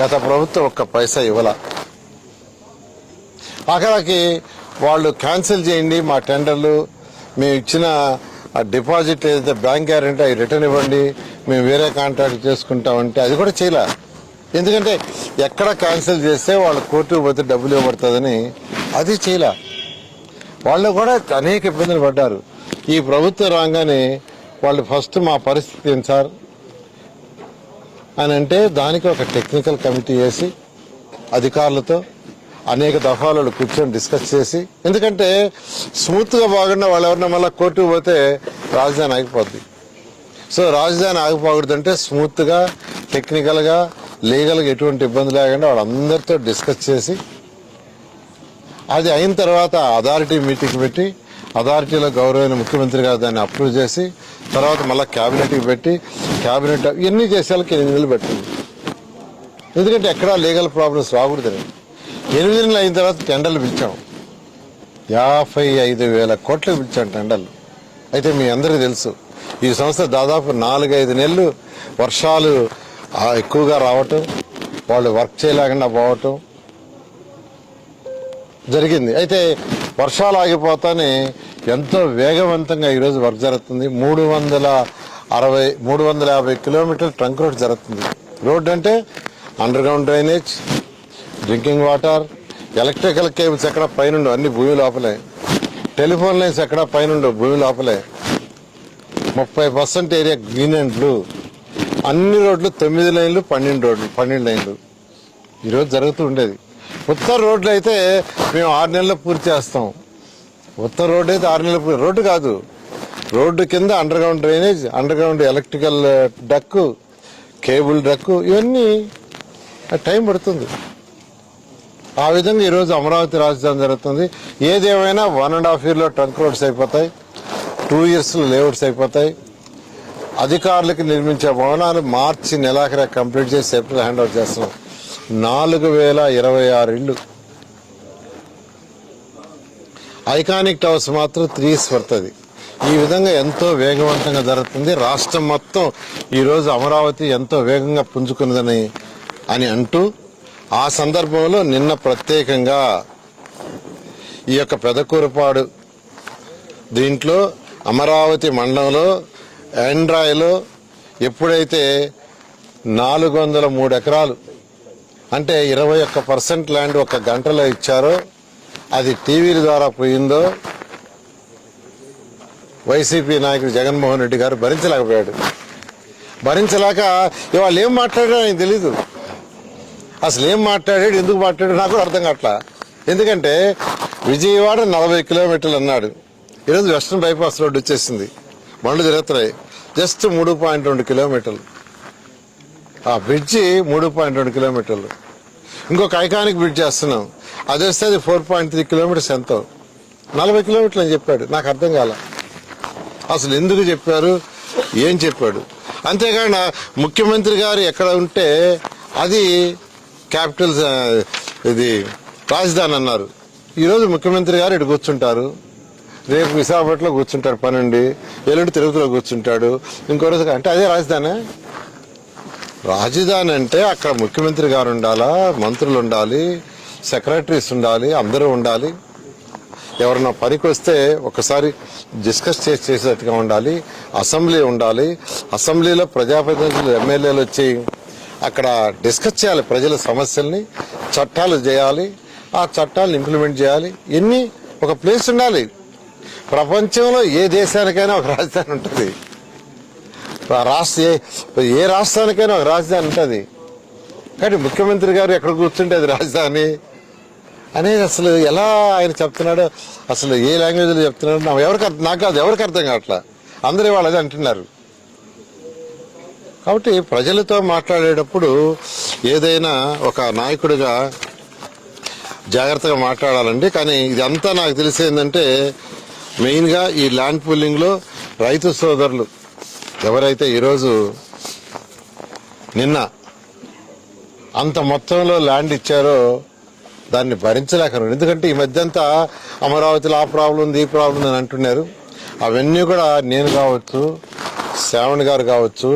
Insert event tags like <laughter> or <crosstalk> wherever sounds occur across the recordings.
గత ప్రభుత్వం ఒక్క పైసా ఇవ్వాల? ఆఖరికి వాళ్ళు క్యాన్సిల్ చేయండి మా టెండర్లు. మేము ఇచ్చిన ఆ డిపాజిట్ ఏదైతే బ్యాంక్ గ్యారంటీ అవి రిటర్న్ ఇవ్వండి. మేము వేరే కాంట్రాక్ట్ చేసుకుంటామంటే అది కూడా చేయలే. ఎందుకంటే ఎక్కడ క్యాన్సిల్ చేస్తే వాళ్ళు కోర్టుకు పోతే డబ్బులు ఇవ్వబడుతుందని అది చేయలే. వాళ్ళు కూడా అనేక ఇబ్బందులు పడ్డారు. ఈ ప్రభుత్వం రాగానే వాళ్ళు ఫస్ట్ మా పరిస్థితి ఏంటి సార్? అని అంటే దానికి ఒక టెక్నికల్ కమిటీ వేసి అధికారులతో అనేక దఫాలలో కూర్చొని డిస్కస్ చేసి ఎందుకంటే స్మూత్గా బాగున్న వాళ్ళు ఎవరన్నా మళ్ళీ కోర్టు పోతే రాజధాని ఆగిపోద్ది. సో రాజధాని ఆగిపోకూడదంటే స్మూత్గా టెక్నికల్గా లీగల్గా ఎటువంటి ఇబ్బంది లేకుండా వాళ్ళందరితో డిస్కస్ చేసి అది అయిన తర్వాత అథారిటీ మీటింగ్ పెట్టి అథారిటీలో గౌరవమైన ముఖ్యమంత్రి గారు దాన్ని అప్రూవ్ చేసి తర్వాత మళ్ళీ క్యాబినెట్కి పెట్టి క్యాబినెట్ ఇవన్నీ చేసేళ్ళకి ఎనిమిది నెలలు పెట్టింది. ఎందుకంటే ఎక్కడా లీగల్ ప్రాబ్లమ్స్ రాకూడదని ఎనిమిది నెలలు అయిన తర్వాత టెండర్లు పిలిచాం. యాభై ఐదు వేల కోట్లు పిలిచాం టెండర్లు. అయితే మీ అందరికీ తెలుసు ఈ సంస్థ దాదాపు నాలుగైదు నెలలు వర్షాలు ఎక్కువగా రావటం వాళ్ళు వర్క్ చేయలేకుండా పోవటం జరిగింది. అయితే వర్షాలు ఆగిపోతానే ఎంతో వేగవంతంగా ఈరోజు వర్క్ జరుగుతుంది. మూడు వందల అరవై మూడు వందల యాభై కిలోమీటర్ల ట్రంక్ రోడ్ జరుగుతుంది. రోడ్ అంటే under ground drainage drinking water electrical cables ఎక్కడ పైన అన్ని భూమి లోపలే. టెలిఫోన్ లైన్స్ ఎక్కడ పైన భూమి లోపలే. ముప్పై percent area green and blue. అన్ని రోడ్లు తొమ్మిది లైన్లు పన్నెండు రోడ్లు పన్నెండు లైన్లు. ఈరోజు జరుగుతూ ఉండేది. ఉత్తర రోడ్లు అయితే మేము ఆరు నెలలు పూర్తి చేస్తాం. ఉత్తర రోడ్డు అయితే ఆరు నెలలు పూర్తి రోడ్డు కాదు. రోడ్డు కింద under ground drainage under ground electrical duct cable duct ఇవన్నీ టైం పడుతుంది. ఆ విధంగా ఈరోజు అమరావతి రాజధాని జరుగుతుంది. ఏదేమైనా వన్ అండ్ హాఫ్ ఇయర్లో ట్రంక్ రోడ్స్ అయిపోతాయి. టూ ఇయర్స్లో లేఅవుట్స్ అయిపోతాయి. అధికారులకు నిర్మించే భవనాలు మార్చి నెలాఖర కంప్లీట్ చేసి ఏప్రిల్ హ్యాండ్ ఓవర్ చేస్తున్నాం. నాలుగు వేల ఇరవై ఆరు ఇళ్ళు. ఐకానిక్ టవర్స్ మాత్రం త్రీ పడుతుంది ఈ విధంగా ఎంతో వేగవంతంగా జరుగుతుంది. రాష్ట్రం మొత్తం ఈరోజు అమరావతి ఎంతో వేగంగా పుంజుకున్నదని అని అంటూ ఆ సందర్భంలో నిన్న ప్రత్యేకంగా ఈ యొక్క పెదకూరపాడు దీంట్లో అమరావతి మండలంలో ఎండ్రాయిలో ఎప్పుడైతే నాలుగు వందల మూడు ఎకరాలు అంటే ఇరవై ఒక్క పర్సెంట్ ల్యాండ్ ఒక గంటలో ఇచ్చారో. అది టీవీల ద్వారా పోయిందో వైసీపీ నాయకుడు జగన్మోహన్ రెడ్డి గారు భరించలేకపోయాడు. భరించలేక ఇవాళ ఏం మాట్లాడాడో ఆయనకు తెలీదు. అసలు ఏం మాట్లాడాడు ఎందుకు మాట్లాడాడు నాకు అర్థం కావట్లా. ఎందుకంటే విజయవాడ నలభై కిలోమీటర్లు అన్నాడు. ఈరోజు వెస్ట్రన్ బైపాస్ రోడ్డు వచ్చేసింది. బండ్లు తిరుగుతున్నాయి. జస్ట్ మూడు పాయింట్ రెండు కిలోమీటర్లు. ఆ బ్రిడ్జి మూడు పాయింట్ రెండు కిలోమీటర్లు. ఇంకొక ఐకానిక్ బ్రిడ్జ్ చేస్తున్నాం అది వస్తే అది ఫోర్ పాయింట్ త్రీ కిలోమీటర్స్ ఎంతో? నలభై కిలోమీటర్లు అని చెప్పాడు. నాకు అర్థం కాల. అసలు ఎందుకు చెప్పారు? ఏం చెప్పాడు? అంతేకాకుండా ముఖ్యమంత్రి గారు ఎక్కడ ఉంటే అది క్యాపిటల్ ఇది రాజధాని అన్నారు. ఈరోజు ముఖ్యమంత్రి గారు ఇటు కూర్చుంటారు. రేపు విశాఖపట్నంలో కూర్చుంటాడు పనుండి ఎల్లుండి తిరుపతిలో కూర్చుంటాడు. ఇంకో రోజు అంటే అదే రాజధాని? రాజధాని అంటే అక్కడ ముఖ్యమంత్రి గారు ఉండాలా మంత్రులు ఉండాలి సెక్రటరీస్ ఉండాలి అందరూ ఉండాలి. ఎవరన్నా పనికి వస్తే ఒకసారి డిస్కస్ చేసి చేసేట్టుగా ఉండాలి అసెంబ్లీ ఉండాలి. అసెంబ్లీలో ప్రజాప్రతినిధులు ఎమ్మెల్యేలు వచ్చి అక్కడ డిస్కస్ చేయాలి ప్రజల సమస్యల్ని చట్టాలు చేయాలి ఆ చట్టాలను ఇంప్లిమెంట్ చేయాలి. ఎన్ని ఒక ప్లేస్ ఉండాలి. ప్రపంచంలో ఏ దేశానికైనా ఒక రాజధాని ఉంటుంది. రాష్ట్ర ఏ- ఏ రాష్ట్రానికైనా ఒక రాజధాని ఉంటుంది. కానీ ముఖ్యమంత్రి గారు ఎక్కడ కూర్చుంటే అది రాజధాని? అనేది అసలు ఎలా ఆయన చెప్తున్నాడో అసలు ఏ లాంగ్వేజ్లో చెప్తున్నాడో నాకు ఎవరికి అర్థం- నాకు అది ఎవరికి అర్థం కావట్లా? అందరూ వాళ్ళు అదే అంటున్నారు. కాబట్టి ప్రజలతో మాట్లాడేటప్పుడు ఏదైనా ఒక నాయకుడిగా జాగ్రత్తగా మాట్లాడాలండి. కానీ ఇదంతా నాకు తెలిసి ఏంటంటే మెయిన్గా ఈ ల్యాండ్ పూలింగ్లో రైతు సోదరులు ఎవరైతే ఈరోజు నిన్న అంత మొత్తంలో ల్యాండ్ ఇచ్చారో దాన్ని భరించలేకన్నారు ఎందుకంటే ఈ మధ్య అంతా అమరావతిలో ఆ ప్రాబ్లం ఉంది ఈ ప్రాబ్లం ఉంది అని అంటున్నారు. అవన్నీ కూడా నేను కావచ్చు శ్రావణ్ గారు కావచ్చు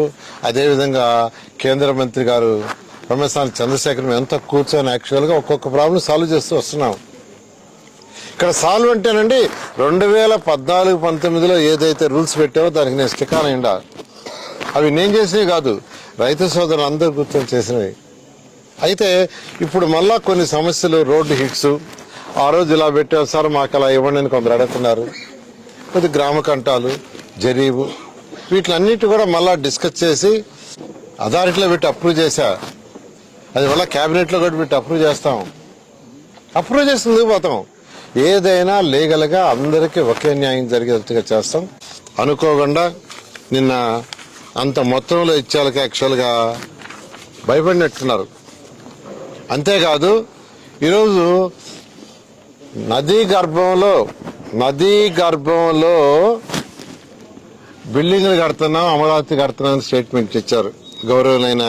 అదేవిధంగా కేంద్ర మంత్రి గారు రమేశాన్ చంద్రశేఖర్ మేము ఎంత కూర్చొని యాక్చువల్గా ఒక్కొక్క ప్రాబ్లం సాల్వ్ చేస్తూ వస్తున్నాం. ఇక్కడ సాల్వ్ అంటేనండి రెండు వేల పద్నాలుగు పంతొమ్మిదిలో ఏదైతే రూల్స్ పెట్టావో దానికి నేను స్టిక్ ఆన్ అవి నేను చేసినవి కాదు. రైతు సోదరులు అందరు కూర్చొని చేసినవి. అయితే ఇప్పుడు మళ్ళా కొన్ని సమస్యలు రోడ్డు హిట్స్ ఆ రోజు ఇలా పెట్టారు సార్ మాకు అలా ఇవ్వండి అని కొందరు అడుగుతున్నారు. కొద్ది గ్రామ కంటాలు జరీబు వీటిలన్నిటి కూడా మళ్ళా డిస్కస్ చేసి అథారిటీలో పెట్టి అప్రూవ్ చేశా. అది మళ్ళీ క్యాబినెట్లో కూడా పెట్టి అప్రూవ్ చేస్తాం. అప్రూవ్ చేసి పోతాం? ఏదైనా లీగల్గా అందరికీ ఒకే న్యాయం జరిగేట్టుగా చేస్తాం. అనుకోకుండా నిన్న అంత మొత్తంలో ఇచ్చేళ్ళకి యాక్చువల్గా భయపడినట్టున్నారు. అంతేకాదు ఈరోజు నదీ గర్భంలో నదీ గర్భంలో బిల్డింగ్లు కడుతున్నాం అమరావతి కడుతున్నాం అని స్టేట్మెంట్ ఇచ్చారు గౌరవులైన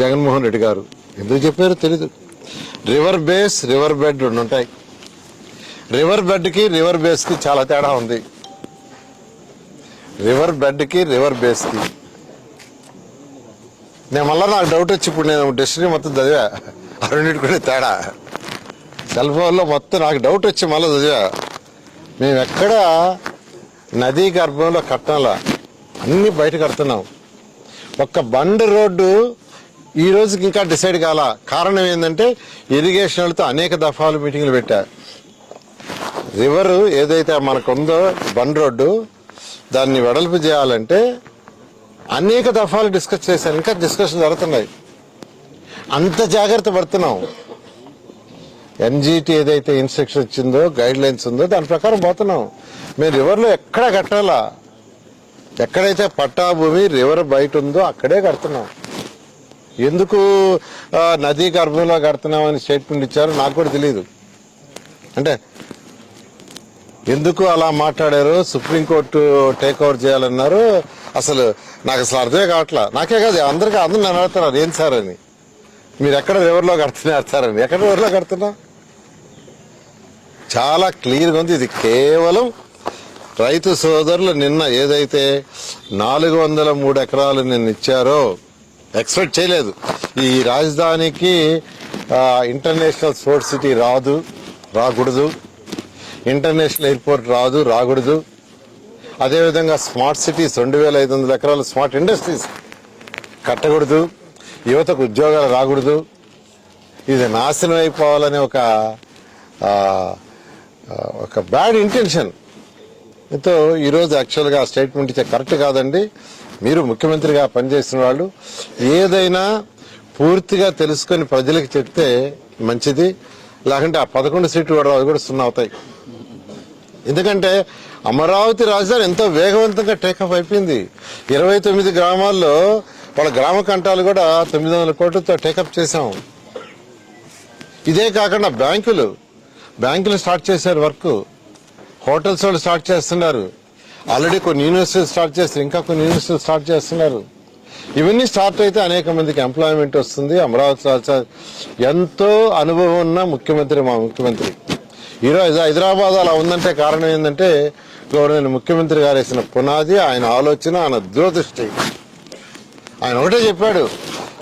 జగన్మోహన్ రెడ్డి గారు. ఎందుకు చెప్పారో తెలీదు. రివర్ బేస్ రివర్ బెడ్ రెండు ఉంటాయి రివర్ బెడ్కి రివర్ బేస్కి చాలా తేడా ఉంది. రివర్ బెడ్కి రివర్ బేస్కి. నేను మళ్ళీ నాకు డౌట్ వచ్చి ఇప్పుడు నేను డెస్టినీ మొత్తం చదివా. ఆ రెండింటి కూడా తేడా. సెల్ ఫోన్లో మొత్తం నాకు డౌట్ వచ్చి మళ్ళీ చదివా. మేము ఎక్కడ నదీ గర్భంలో కట్టాలా? అన్నీ బయట కడుతున్నాం. ఒక్క బండ్ రోడ్డు ఈ రోజుకి ఇంకా డిసైడ్ కాల. కారణం ఏంటంటే ఇరిగేషన్ వాళ్ళతో అనేక దఫాలు మీటింగ్లు పెట్టా. రివరు ఏదైతే మనకు ఉందో బండ్ రోడ్డు దాన్ని వెడల్పు చేయాలంటే అనేక దఫాలు డిస్కస్ చేశాను. ఇంకా డిస్కషన్ జరుగుతున్నాయి. అంత జాగ్రత్త పడుతున్నాం. ఎన్జిటి ఏదైతే ఇన్స్ట్రక్షన్ ఇచ్చిందో గైడ్ లైన్స్ ఉందో దాని ప్రకారం పోతున్నాం. మేము రివర్లో ఎక్కడ కట్టాలా? ఎక్కడైతే పట్టా భూమి రివర్ బయట ఉందో అక్కడే కడుతున్నాం. ఎందుకు నదీ గర్భంలో కడుతున్నామని స్టేట్మెంట్ ఇచ్చారో నాకు కూడా తెలియదు అంటే ఎందుకు అలా మాట్లాడారు? సుప్రీంకోర్టు టేక్ ఓవర్ చేయాలన్నారు. అసలు నాకు అసలు అర్థమే కావట్లా. నాకే కాదు అందరికీ అందరూ నన్ను అడుగుతున్నారు ఏం సార్ అని. మీరు ఎక్కడ రివర్లో కడుతున్నా <laughs> సార్ అని. ఎక్కడ రివర్లో కడుతున్నా? చాలా క్లియర్గా ఉంది. ఇది కేవలం రైతు సోదరులు నిన్న ఏదైతే నాలుగు వందల మూడు ఎకరాలు నిన్న ఇచ్చారో ఎక్స్పెక్ట్ చేయలేదు. ఈ రాజధానికి ఇంటర్నేషనల్ స్పోర్ట్స్ సిటీ రాదు రాకూడదు. ఇంటర్నేషనల్ ఎయిర్పోర్ట్ రాదు రాకూడదు. అదేవిధంగా స్మార్ట్ సిటీస్ రెండు వేల ఐదు వందల ఎకరాల స్మార్ట్ ఇండస్ట్రీస్ కట్టకూడదు. యువతకు ఉద్యోగాలు రాకూడదు. ఇది నాశనం అయిపోవాలనే ఒక ఒక బ్యాడ్ ఇంటెన్షన్. తో ఈరోజు యాక్చువల్గా స్టేట్మెంట్ ఇచ్చే కరెక్ట్ కాదండి. మీరు ముఖ్యమంత్రిగా పనిచేసిన వాళ్ళు ఏదైనా పూర్తిగా తెలుసుకొని ప్రజలకు చెప్తే మంచిది. లేకుంటే ఆ పదకొండు సీట్లు కూడా అవి కూడా సున్నా అవుతాయి. ఎందుకంటే అమరావతి రాజధాని ఎంతో వేగవంతంగా టేకప్ అయిపోయింది. ఇరవై తొమ్మిది గ్రామాల్లో వాళ్ళ గ్రామ కంటాలు కూడా తొమ్మిది వందల కోట్లతో టేకప్ చేశాం. ఇదే కాకుండా బ్యాంకులు. బ్యాంకులు స్టార్ట్ చేశారు వర్క్. హోటల్స్ వాళ్ళు స్టార్ట్ చేస్తున్నారు. ఆల్రెడీ కొన్ని యూనివర్సిటీలు స్టార్ట్ చేస్తారు. ఇంకా కొన్ని యూనివర్సిటీలు స్టార్ట్ చేస్తున్నారు. ఇవన్నీ స్టార్ట్ అయితే అనేక మందికి ఎంప్లాయ్మెంట్ వస్తుంది. అమరావతి రాజధాని ఎంతో అనుభవం ఉన్న ముఖ్యమంత్రి మా ముఖ్యమంత్రి. ఈరోజు హైదరాబాద్ అలా ఉందంటే కారణం ఏంటంటే గౌరవ ముఖ్యమంత్రి గారు వేసిన పునాది ఆయన ఆలోచన ఆయన దూరదృష్టి. ఆయన ఒకటే చెప్పాడు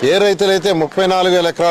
ఏ రైతులైతే ముప్పై నాలుగు వేల ఎకరాలు